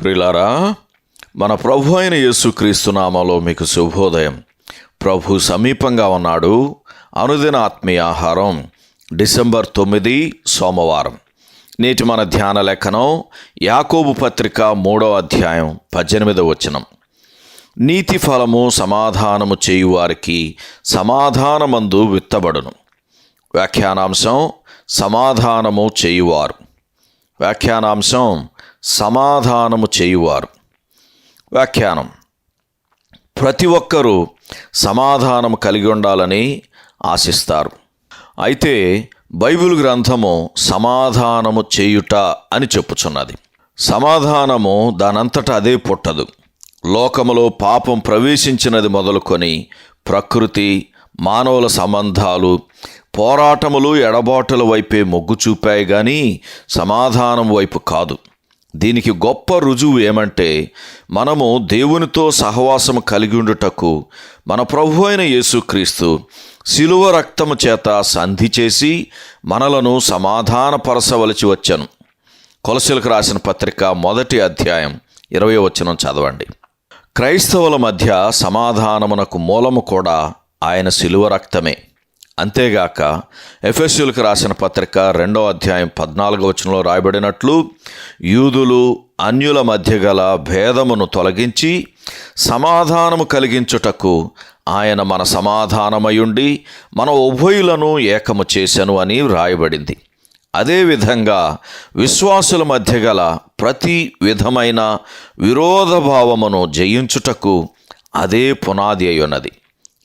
ప్రిలారా మన ప్రభు అయిన యేసుక్రీస్తునామలో మీకు శుభోదయం. ప్రభు సమీపంగా ఉన్నాడు. అనుదిన ఆత్మీయ ఆహారం డిసెంబర్ తొమ్మిది సోమవారం. నేటి మన ధ్యాన లేఖనం యాకోబు పత్రిక మూడో అధ్యాయం పద్దెనిమిదవ వచనం. నీతి ఫలము సమాధానము చేయువారికి సమాధానమందు విత్తబడును. వ్యాఖ్యానాంశం సమాధానము చేయువారు. వ్యాఖ్యానాంశం సమాధానము చేయువారు. వ్యాఖ్యానం. ప్రతి ఒక్కరూ సమాధానం కలిగి ఉండాలని ఆశిస్తారు. అయితే బైబిల్ గ్రంథము సమాధానము చేయుట అని చెప్పుచున్నది. సమాధానము దానంతట అదే పుట్టదు. లోకములో పాపం ప్రవేశించినది మొదలుకొని ప్రకృతి మానవుల సంబంధాలు పోరాటములు ఎడబాటుల వైపే మొగ్గు చూపాయి కానీ సమాధానం వైపు కాదు. దీనికి గొప్ప రుజువు ఏమంటే మనము దేవునితో సహవాసము కలిగి ఉండుటకు మన ప్రభు అయిన యేసుక్రీస్తు శిలువ రక్తము చేత సంధి చేసి మనలను సమాధానపరచవలసి వచ్చాను. కొలసీలకు రాసిన పత్రిక మొదటి అధ్యాయం ఇరవై వచనం చదవండి. క్రైస్తవుల మధ్య సమాధానమునకు మూలము కూడా ఆయన శిలువ రక్తమే. అంతేగాక ఎఫ్ఎస్యులకు రాసిన పత్రిక రెండో అధ్యాయం పద్నాలుగో వచనంలో రాయబడినట్లు యూదులు అన్యుల మధ్య గల భేదమును తొలగించి సమాధానము కలిగించుటకు ఆయన మన సమాధానమయుండి మన ఉభయులను ఏకము చేశను అని వ్రాయబడింది అదేవిధంగా విశ్వాసుల మధ్య గల ప్రతి విధమైన విరోధభావమును జయించుటకు అదే పునాది అయి ఉన్నది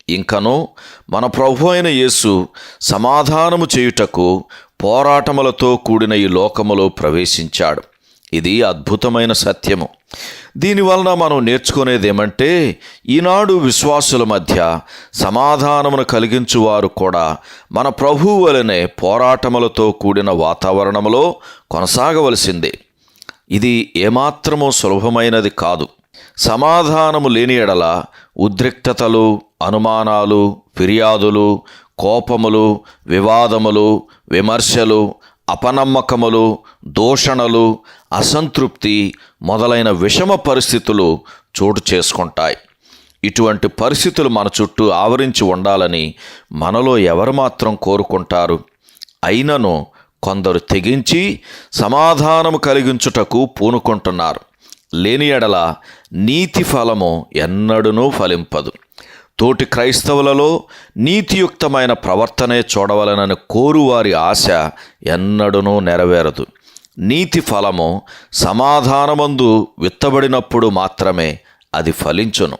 ఇంకను మన ప్రభు అయిన యేసు సమాధానము చేయుటకు పోరాటములతో కూడిన ఈ లోకములో ప్రవేశించాడు. ఇది అద్భుతమైన సత్యము. దీనివలన మనం నేర్చుకునేది ఏమంటే ఈనాడు విశ్వాసుల మధ్య సమాధానమును కలిగించువారు కూడా మన ప్రభువు వలనే పోరాటములతో కూడిన వాతావరణములో కొనసాగవలసిందే. ఇది ఏమాత్రమూ సులభమైనది కాదు. సమాధానము లేని ఎడల ఉద్రిక్తతలు అనుమానాలు ఫిర్యాదులు కోపములు వివాదములు విమర్శలు అపనమ్మకములు దూషణలు అసంతృప్తి మొదలైన విషమ పరిస్థితులు చోటు చేసుకుంటాయి. ఇటువంటి పరిస్థితులు మన చుట్టూ ఆవరించి ఉండాలని మనలో ఎవరు మాత్రం కోరుకుంటారు? అయినను కొందరు తెగించి సమాధానము కలిగించుటకు పూనుకుంటున్నారు. లేని ఎడల నీతి ఫలము ఎన్నడూనూ ఫలింపదు. తోటి క్రైస్తవులలో నీతియుక్తమైన ప్రవర్తనే చూడవలనని కోరువారి ఆశ ఎన్నడూనూ నెరవేరదు. నీతి ఫలము సమాధానమందు విత్తబడినప్పుడు మాత్రమే అది ఫలించును.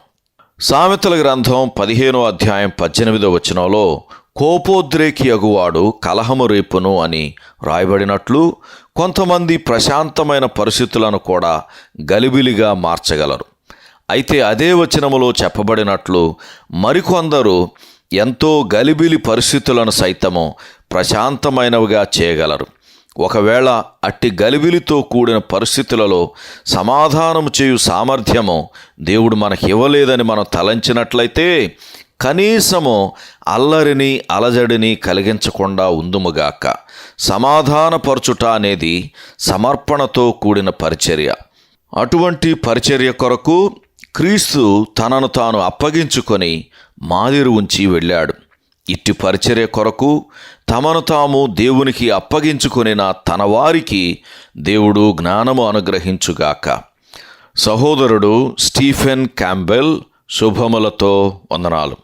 సామెతల గ్రంథం పదిహేనో అధ్యాయం పద్దెనిమిదో వచనంలో కోపోద్రేకి అగువాడు కలహము రేపును అని రాయబడినట్లు కొంతమంది ప్రశాంతమైన పరిస్థితులను కూడా గలిబిలిగా మార్చగలరు. అయితే అదే వచనములో చెప్పబడినట్లు మరికొందరు ఎంతో గలిబిలి పరిస్థితులను సైతము ప్రశాంతమైనవిగా చేయగలరు. ఒకవేళ అట్టి గలిబిలితో కూడిన పరిస్థితులలో సమాధానం చేయు సామర్థ్యము దేవుడు మనకి ఇవ్వలేదని మనం తలంచినట్లయితే కనీసము అల్లరిని అలజడిని కలిగించకుండా ఉందుముగాక. సమాధానపరచుట అనేది సమర్పణతో కూడిన పరిచర్య. అటువంటి పరిచర్య కొరకు క్రీస్తు తనను తాను అప్పగించుకొని మాదిరి ఉంచి వెళ్ళాడు. ఇట్టి పరిచర్య కొరకు తమను తాము దేవునికి అప్పగించుకొనిన తన వారికి దేవుడు జ్ఞానము అనుగ్రహించుగాక. సహోదరుడు స్టీఫెన్ క్యాంబెల్ శుభములతో వందనాలు.